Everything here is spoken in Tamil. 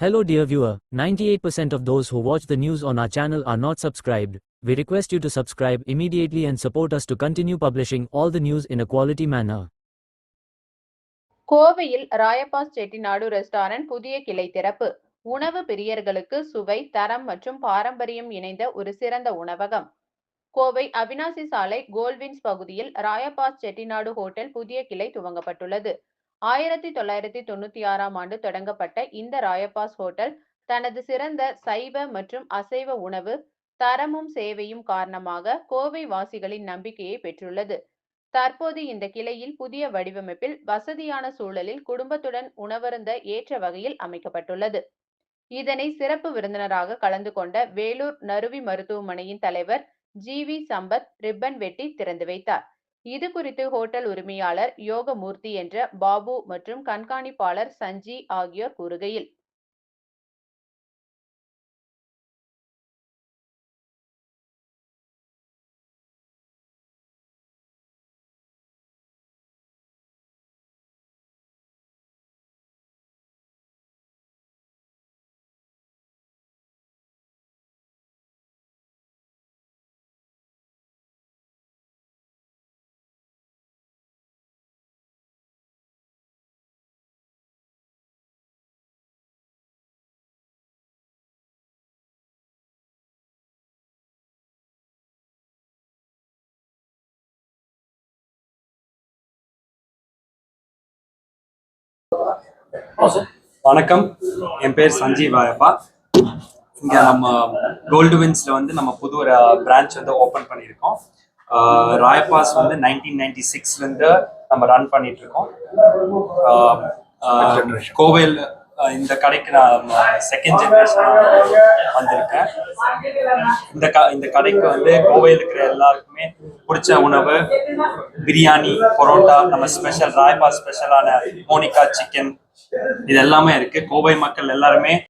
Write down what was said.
Hello, dear viewer. 98% of those who watch the news on our channel are not subscribed. We request you to subscribe immediately and support us to continue publishing all the news in a quality manner. கோவையில் ராயப்பா செட்டிநாடு ரெஸ்டாரண்ட் புதிய கிளை திறப்பு உணவு பிரியர்களுக்கு சுவை தரம் மற்றும் பாரம்பரியம் இணைந்த ஒரு சிறந்த உணவகம் கோவை அவினாசி சாலை கோல்வின்ஸ் பகுதியில் ராயப்பா செட்டிநாடு ஹோட்டல் புதிய கிளை துவங்கப்பட்டுள்ளது ஆயிரத்தி தொள்ளாயிரத்தி தொண்ணூத்தி ஆறாம் ஆண்டு தொடங்கப்பட்ட இந்த ராயப்பாஸ் ஹோட்டல் தனது சிறந்த சைவ மற்றும் அசைவ உணவு தரமும் சேவையும் காரணமாக கோவை வாசிகளின் நம்பிக்கையை பெற்றுள்ளது. தற்போது இந்த கிளையில் புதிய வடிவமைப்பில் வசதியான சூழலில் குடும்பத்துடன் உணவருந்த ஏற்ற வகையில் அமைக்கப்பட்டுள்ளது. இதனை சிறப்பு விருந்தினராக கலந்து கொண்ட வேலூர் நறுவி மருத்துவமனையின் தலைவர் ஜி வி சம்பத் ரிப்பன் வெட்டி திறந்து வைத்தார். இது குறித்து ஹோட்டல் உரிமையாளர் யோகமூர்த்தி என்ற பாபு மற்றும் கண்காணிப்பாளர் சஞ்சி ஆகியோர் கூறுகையில் வணக்கம். என் பேர் சஞ்சீவ் ராயப்பா இங்க நம்ம கோல்டு வின்ஸ்ல வந்து நம்ம புது ஒரு பிரான்ச் வந்து ஓபன் பண்ணியிருக்கோம். ராயப்பாஸ் வந்து நைன்டீன் நைன்டி சிக்ஸ்லேருந்து நம்ம ரன் பண்ணிட்டு இருக்கோம் கோவில் இந்த கடைக்கு நான் செகண்ட் ஜென்ரேஷன் வந்திருக்கேன். இந்த க இந்த கடைக்கு வந்து கோவையில் இருக்கிற எல்லாருக்குமே பிடிச்ச உணவு பிரியாணி பரோட்டா நம்ம ஸ்பெஷல் ராய்பா ஸ்பெஷலான மோனிகா சிக்கன் இது எல்லாமே இருக்கு. கோவை மக்கள் எல்லாருமே